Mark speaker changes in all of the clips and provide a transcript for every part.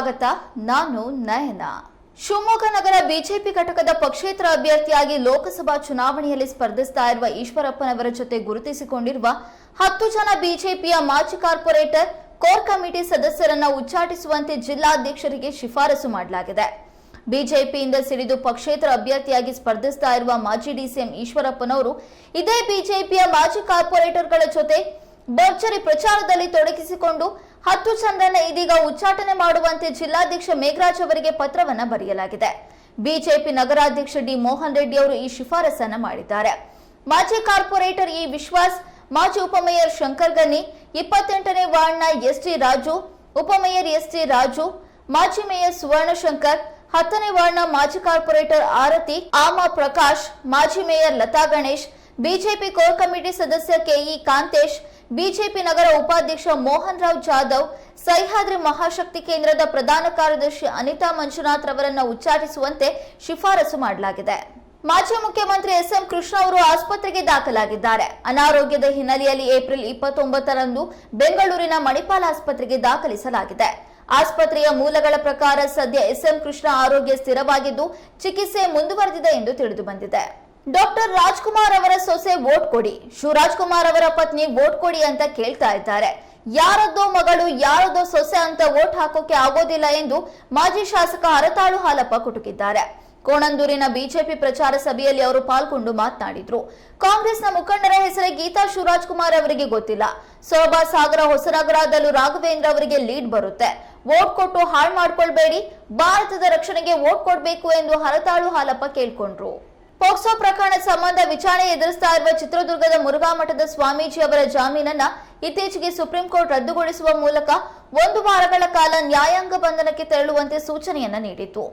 Speaker 1: ಸ್ವಾಗತ, ನಾನು ನಯನ. ಶಿವಮೊಗ್ಗ ನಗರ ಬಿಜೆಪಿ ಘಟಕದ ಪಕ್ಷೇತರ ಅಭ್ಯರ್ಥಿಯಾಗಿ ಲೋಕಸಭಾ ಚುನಾವಣೆಯಲ್ಲಿ ಸ್ಪರ್ಧಿಸ್ತಾ ಇರುವ ಈಶ್ವರಪ್ಪನವರ ಜೊತೆ ಗುರುತಿಸಿಕೊಂಡಿರುವ ಹತ್ತು ಜನ ಬಿಜೆಪಿಯ ಮಾಜಿ ಕಾರ್ಪೊರೇಟರ್, ಕೋರ್ ಕಮಿಟಿ ಸದಸ್ಯರನ್ನ ಉಚ್ಚಾಟಿಸುವಂತೆ ಜಿಲ್ಲಾಧ್ಯಕ್ಷರಿಗೆ ಶಿಫಾರಸು ಮಾಡಲಾಗಿದೆ. ಬಿಜೆಪಿಯಿಂದ ಸಿಡಿದು ಪಕ್ಷೇತರ ಅಭ್ಯರ್ಥಿಯಾಗಿ ಸ್ಪರ್ಧಿಸ್ತಾ ಇರುವ ಮಾಜಿ ಡಿಸಿಎಂ ಈಶ್ವರಪ್ಪನವರು ಇದೇ ಬಿಜೆಪಿಯ ಮಾಜಿ ಕಾರ್ಪೊರೇಟರ್ಗಳ ಜೊತೆ ಭರ್ಜರಿ ಪ್ರಚಾರದಲ್ಲಿ ತೊಡಗಿಸಿಕೊಂಡು ಹತ್ತು ಚಂದ್ರನ ಇದೀಗ ಉಚ್ಚಾಟನೆ ಮಾಡುವಂತೆ ಜಿಲ್ಲಾಧ್ಯಕ್ಷ ಮೇಘರಾಜ್ ಅವರಿಗೆ ಪತ್ರವನ್ನ ಬರೆಯಲಾಗಿದೆ. ಬಿಜೆಪಿ ನಗರಾಧ್ಯಕ್ಷ ಡಿ ಮೋಹನ್ ರೆಡ್ಡಿ ಅವರು ಈ ಶಿಫಾರಸನ್ನ ಮಾಡಿದ್ದಾರೆ. ಮಾಜಿ ಕಾರ್ಪೊರೇಟರ್ ಇ ವಿಶ್ವಾಸ್, ಮಾಜಿ ಉಪಮೇಯರ್ ಶಂಕರ್ ಗನಿ ಇಪ್ಪತ್ತೆಂಟನೇ ವಾರ್ಡ್ನ ಎಸ್ಟಿ ರಾಜು, ಉಪಮೇಯರ್ ಎಸ್ಟಿ ರಾಜು, ಮಾಜಿ ಮೇಯರ್ ಸುವರ್ಣಶಂಕರ್ ಹತ್ತನೇ ವಾರ್ಡ್ನ ಮಾಜಿ ಕಾರ್ಪೊರೇಟರ್ ಆರತಿ, ಆಮ ಪ್ರಕಾಶ್, ಮಾಜಿ mayor Latha Ganesh, BJP core committee ಸದಸ್ಯ ಕೆಇ ಕಾಂತೇಶ್ ಬಿಜೆಪಿ ನಗರ ಉಪಾಧ್ಯಕ್ಷ ಮೋಹನ್ ರಾವ್ ಜಾಧವ್, ಸಹ್ಯಾದ್ರಿ ಮಹಾಶಕ್ತಿ ಕೇಂದ್ರದ ಪ್ರಧಾನ ಕಾರ್ಯದರ್ಶಿ ಅನಿತಾ ಮಂಜುನಾಥ್ ಅವರನ್ನು ಉಚ್ಚಾಟಿಸುವಂತೆ ಶಿಫಾರಸು ಮಾಡಲಾಗಿದೆ. ಮಾಜಿ ಮುಖ್ಯಮಂತ್ರಿ ಎಸ್ ಎಂ ಕೃಷ್ಣ ಅವರು ಆಸ್ಪತ್ರೆಗೆ ದಾಖಲಾಗಿದ್ದಾರೆ. ಅನಾರೋಗ್ಯದ ಹಿನ್ನೆಲೆಯಲ್ಲಿ ಏಪ್ರಿಲ್ ಇಪ್ಪತ್ತೊಂಬತ್ತರಂದು ಬೆಂಗಳೂರಿನ ಮಣಿಪಾಲ್ ಆಸ್ಪತ್ರೆಗೆ ದಾಖಲಿಸಲಾಗಿದೆ. ಆಸ್ಪತ್ರೆಯ ಮೂಲಗಳ ಪ್ರಕಾರ ಸದ್ಯ ಎಸ್ಎಂ ಕೃಷ್ಣ ಆರೋಗ್ಯ ಸ್ಥಿರವಾಗಿದ್ದು ಚಿಕಿತ್ಸೆ ಮುಂದುವರೆದಿದೆ ಎಂದು ತಿಳಿದು ಬಂದಿದೆ. ಡಾಕ್ಟರ್ ರಾಜ್ಕುಮಾರ್ ಅವರ ಸೊಸೆ ವೋಟ್ ಕೊಡಿ. ಶಿವರಾಜ್ ಕುಮಾರ್ ಅವರ ಪತ್ನಿ ವೋಟ್ ಕೊಡಿ ಅಂತ ಕೇಳ್ತಾ ಇದ್ದಾರೆ. ಯಾರದ್ದೋ ಮಗಳು, ಯಾರದ್ದೋ ಸೊಸೆ ಅಂತ ವೋಟ್ ಹಾಕೋಕೆ ಆಗೋದಿಲ್ಲ ಎಂದು ಮಾಜಿ ಶಾಸಕ ಹರತಾಳು ಹಾಲಪ್ಪ ಕುಟುಕಿದ್ದಾರೆ. ಕೋಣಂದೂರಿನ ಬಿಜೆಪಿ ಪ್ರಚಾರ ಸಭೆಯಲ್ಲಿ ಅವರು ಪಾಲ್ಗೊಂಡು ಮಾತನಾಡಿದ್ರು. ಕಾಂಗ್ರೆಸ್ನ ಮುಖಂಡರ ಹೆಸರೇ ಗೀತಾ ಶಿವರಾಜ್ ಕುಮಾರ್ ಅವರಿಗೆ ಗೊತ್ತಿಲ್ಲ. ಸೋಬಾ ಸಾಗರ ಹೊಸನಗರದಲ್ಲೂ ರಾಘವೇಂದ್ರ ಅವರಿಗೆ ಲೀಡ್ ಬರುತ್ತೆ. ವೋಟ್ ಕೊಟ್ಟು ಹಾಳು ಮಾಡ್ಕೊಳ್ಬೇಡಿ. ಭಾರತದ ರಕ್ಷಣೆಗೆ ವೋಟ್ ಕೊಡಬೇಕು ಎಂದು ಹರತಾಳು ಹಾಲಪ್ಪ ಕೇಳ್ಕೊಂಡ್ರು. ಪೋಕ್ಸೋ ಪ್ರಕರಣ ಸಂಬಂಧ ವಿಚಾರಣೆ ಎದುರಿಸ್ತಾ ಇರುವ ಚಿತ್ರದುರ್ಗದ ಮುರುಘಾ ಮಠದ ಸ್ವಾಮೀಜಿ ಅವರ ಜಾಮೀನನ್ನ ಇತ್ತೀಚೆಗೆ ಸುಪ್ರೀಂ ಕೋರ್ಟ್ ರದ್ದುಗೊಳಿಸುವ ಮೂಲಕ ಒಂದು ವಾರಗಳ ಕಾಲ ನ್ಯಾಯಾಂಗ ಬಂಧನಕ್ಕೆ ತೆರಳುವಂತೆ ಸೂಚನೆಯನ್ನ ನೀಡಿತು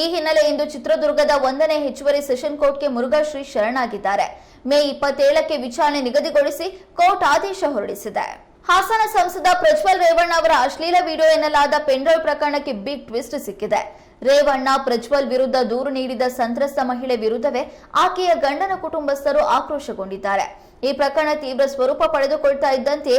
Speaker 1: ಈ ಹಿನ್ನೆಲೆ ಇಂದು ಚಿತ್ರದುರ್ಗದ ಒಂದನೇ ಹೆಚ್ಚುವರಿ ಸೆಷನ್ ಕೋರ್ಟ್ಗೆ ಮುರುಘಾಶ್ರೀ ಶರಣಾಗಿದ್ದಾರೆ. ಮೇ ಇಪ್ಪತ್ತೇಳಕ್ಕೆ ವಿಚಾರಣೆ ನಿಗದಿಗೊಳಿಸಿ ಕೋರ್ಟ್ ಆದೇಶ ಹೊರಡಿಸಿದೆ. ಹಾಸನ ಸಂಸದ ಪ್ರಜ್ವಲ್ ರೇವಣ್ಣ ಅವರ ಅಶ್ಲೀಲ ವಿಡಿಯೋ ಎನ್ನಲಾದ ಪೆಂಡ್ರೈವ್ ಪ್ರಕರಣಕ್ಕೆ ಬಿಗ್ ಟ್ವಿಸ್ಟ್ ಸಿಕ್ಕಿದೆ. ರೇವಣ್ಣ ಪ್ರಜ್ವಲ್ ವಿರುದ್ಧ ದೂರು ನೀಡಿದ ಸಂತ್ರಸ್ತ ಮಹಿಳೆ ವಿರುದ್ಧವೇ ಆಕೆಯ ಗಂಡನ ಕುಟುಂಬಸ್ಥರು ಆಕ್ರೋಶಗೊಂಡಿದ್ದಾರೆ. ಈ ಪ್ರಕರಣ ತೀವ್ರ ಸ್ವರೂಪ ಪಡೆದುಕೊಳ್ತಾ ಇದ್ದಂತೆ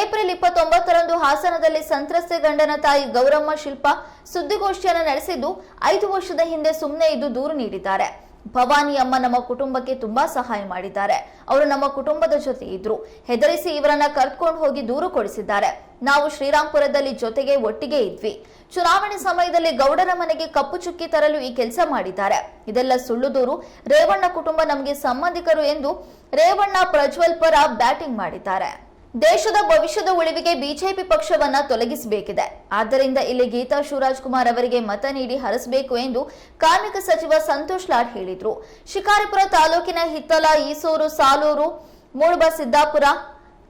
Speaker 1: ಏಪ್ರಿಲ್ ಇಪ್ಪತ್ತೊಂಬತ್ತರಂದು ಹಾಸನದಲ್ಲಿ ಸಂತ್ರಸ್ತೆ ಗಂಡನ ತಾಯಿ ಗೌರಮ್ಮ ಶಿಲ್ಪ ಸುದ್ದಿಗೋಷ್ಠಿಯನ್ನು ನಡೆಸಿದ್ದು ಐದು ವರ್ಷದ ಹಿಂದೆ ಸುಮ್ಮನೆ ಇದ್ದು ದೂರು ನೀಡಿದ್ದಾರೆ. ಭವಾನಿ ಅಮ್ಮ ನಮ್ಮ ಕುಟುಂಬಕ್ಕೆ ತುಂಬಾ ಸಹಾಯ ಮಾಡಿದ್ದಾರೆ. ಅವರು ನಮ್ಮ ಕುಟುಂಬದ ಜೊತೆ ಇದ್ರು. ಹೆದರಿಸಿ ಇವರನ್ನ ಕರ್ಕೊಂಡು ಹೋಗಿ ದೂರು ಕೊಡಿಸಿದ್ದಾರೆ. ನಾವು ಶ್ರೀರಾಮ್ಪುರದಲ್ಲಿ ಜೊತೆಗೆ ಒಟ್ಟಿಗೆ ಇದ್ವಿ. ಚುನಾವಣೆ ಸಮಯದಲ್ಲಿ ಗೌಡರ ಮನೆಗೆ ಕಪ್ಪು ಚುಕ್ಕಿ ತರಲು ಈ ಕೆಲಸ ಮಾಡಿದ್ದಾರೆ. ಇದೆಲ್ಲ ಸುಳ್ಳು ದೂರು. ರೇವಣ್ಣ ಕುಟುಂಬ ನಮಗೆ ಸಂಬಂಧಿಕರು ಎಂದು ರೇವಣ್ಣ ಪ್ರಜ್ವಲ್ ಪರ ಬ್ಯಾಟಿಂಗ್ ಮಾಡಿದ್ದಾರೆ. ದೇಶದ ಭವಿಷ್ಯದ ಉಳಿವಿಗೆ ಬಿಜೆಪಿ ಪಕ್ಷವನ್ನ ತೊಲಗಿಸಬೇಕಿದೆ. ಆದ್ದರಿಂದ ಇಲ್ಲಿ ಗೀತಾ ಶಿವರಾಜ್ ಕುಮಾರ್ ಅವರಿಗೆ ಮತ ನೀಡಿ ಹರಿಸಬೇಕು ಎಂದು ಕಾರ್ಮಿಕ ಸಚಿವ ಸಂತೋಷ್ ಲಾಡ್ ಹೇಳಿದ್ರು. ಶಿಕಾರಿಪುರ ತಾಲೂಕಿನ ಹಿತ್ತಲ, ಈಸೂರು, ಸಾಲೂರು, ಮೂಡುಬ ಸಿದ್ದಾಪುರ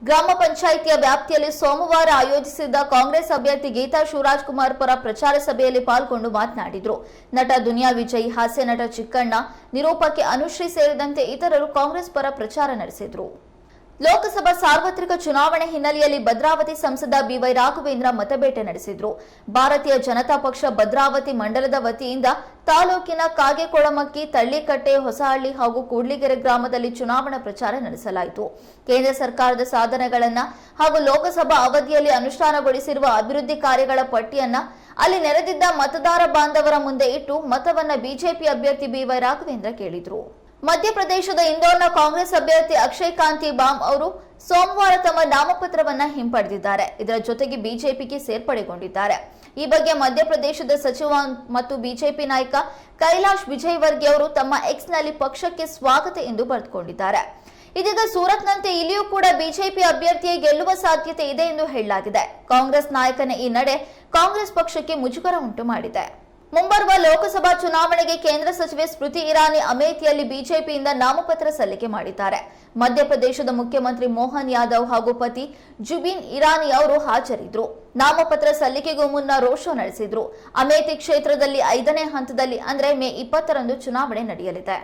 Speaker 1: ಗ್ರಾಮ ಪಂಚಾಯಿತಿಯ ವ್ಯಾಪ್ತಿಯಲ್ಲಿ ಸೋಮವಾರ ಆಯೋಜಿಸಿದ್ದ ಕಾಂಗ್ರೆಸ್ ಅಭ್ಯರ್ಥಿ ಗೀತಾ ಶಿವರಾಜ್ ಕುಮಾರ್ ಪರ ಪ್ರಚಾರ ಸಭೆಯಲ್ಲಿ ಪಾಲ್ಗೊಂಡು ಮಾತನಾಡಿದ್ರು. ನಟ ದುನಿಯಾ ವಿಜಯ್ ಹಾಸ್ಯ ನಟ ಚಿಕ್ಕಣ್ಣ, ನಿರೂಪಕಿ ಅನುಶ್ರೀ ಸೇರಿದಂತೆ ಇತರರು ಕಾಂಗ್ರೆಸ್ ಪರ ಪ್ರಚಾರ ನಡೆಸಿದ್ರು. ಲೋಕಸಭಾ ಸಾರ್ವತ್ರಿಕ ಚುನಾವಣೆ ಹಿನ್ನೆಲೆಯಲ್ಲಿ ಭದ್ರಾವತಿ ಸಂಸದ ಬಿವೈ ರಾಘವೇಂದ್ರ ಮತಬೇಟೆ ನಡೆಸಿದ್ರು. ಭಾರತೀಯ ಜನತಾ ಪಕ್ಷ ಭದ್ರಾವತಿ ಮಂಡಲದ ವತಿಯಿಂದ ತಾಲೂಕಿನ ಕಾಗೆಕೊಳಮಕ್ಕಿ, ತಳ್ಳಿಕಟ್ಟೆ, ಹೊಸಹಳ್ಳಿ ಹಾಗೂ ಕೂಡ್ಲಿಗೆರೆ ಗ್ರಾಮದಲ್ಲಿ ಚುನಾವಣಾ ಪ್ರಚಾರ ನಡೆಸಲಾಯಿತು. ಕೇಂದ್ರ ಸರ್ಕಾರದ ಸಾಧನೆಗಳನ್ನು ಹಾಗೂ ಲೋಕಸಭಾ ಅವಧಿಯಲ್ಲಿ ಅನುಷ್ಠಾನಗೊಳಿಸಿರುವ ಅಭಿವೃದ್ಧಿ ಕಾರ್ಯಗಳ ಪಟ್ಟಿಯನ್ನ ಅಲ್ಲಿ ನೆರೆದಿದ್ದ ಮತದಾರ ಬಾಂಧವರ ಮುಂದೆ ಇಟ್ಟು ಮತವನ್ನ ಬಿಜೆಪಿ ಅಭ್ಯರ್ಥಿ ಬಿವೈ ರಾಘವೇಂದ್ರ ಕೇಳಿದ್ರು. ಮಧ್ಯಪ್ರದೇಶದ ಇಂದೋರ್ನ ಕಾಂಗ್ರೆಸ್ ಅಭ್ಯರ್ಥಿ ಅಕ್ಷಯ್ ಕಾಂತಿ ಬಾಮ್ ಅವರು ಸೋಮವಾರ ತಮ್ಮ ನಾಮಪತ್ರವನ್ನ ಹಿಂಪಡೆದಿದ್ದಾರೆ. ಇದರ ಜೊತೆಗೆ ಬಿಜೆಪಿಗೆ ಸೇರ್ಪಡೆಗೊಂಡಿದ್ದಾರೆ. ಈ ಬಗ್ಗೆ ಮಧ್ಯಪ್ರದೇಶದ ಸಚಿವ ಮತ್ತು ಬಿಜೆಪಿ ನಾಯಕ ಕೈಲಾಶ್ ವಿಜಯವರ್ಗಿ ಅವರು ತಮ್ಮ ಎಕ್ಸ್ನಲ್ಲಿ ಪಕ್ಷಕ್ಕೆ ಸ್ವಾಗತ ಎಂದು ಬರೆದುಕೊಂಡಿದ್ದಾರೆ. ಇದೀಗ ಸೂರತ್ನಂತೆ ಇಲ್ಲಿಯೂ ಕೂಡ ಬಿಜೆಪಿ ಅಭ್ಯರ್ಥಿಯೇ ಗೆಲ್ಲುವ ಸಾಧ್ಯತೆ ಇದೆ ಎಂದು ಹೇಳಲಾಗಿದೆ. ಕಾಂಗ್ರೆಸ್ ನಾಯಕನ ಈ ನಡೆ ಕಾಂಗ್ರೆಸ್ ಪಕ್ಷಕ್ಕೆ ಮುಜುಗರ ಉಂಟು ಮಾಡಿದೆ. ಮುಂಬರುವ ಲೋಕಸಭಾ ಚುನಾವಣೆಗೆ ಕೇಂದ್ರ ಸಚಿವೆ ಸ್ಮೃತಿ ಇರಾನಿ ಅಮೇಥಿಯಲ್ಲಿ ಬಿಜೆಪಿಯಿಂದ ನಾಮಪತ್ರ ಸಲ್ಲಿಕೆ ಮಾಡಿದ್ದಾರೆ. ಮಧ್ಯಪ್ರದೇಶದ ಮುಖ್ಯಮಂತ್ರಿ ಮೋಹನ್ ಯಾದವ್ ಹಾಗೂ ಪತಿ ಜುಬಿನ್ ಇರಾನಿ ಅವರು ಹಾಜರಿದ್ರು. ನಾಮಪತ್ರ ಸಲ್ಲಿಕೆಗೂ ಮುನ್ನ ಶೋ ನಡೆಸಿದ್ರು. ಅಮೇಥಿ ಕ್ಷೇತ್ರದಲ್ಲಿ ಐದನೇ ಹಂತದಲ್ಲಿ ಅಂದರೆ ಮೇ ಇಪ್ಪತ್ತರಂದು ಚುನಾವಣೆ ನಡೆಯಲಿದೆ.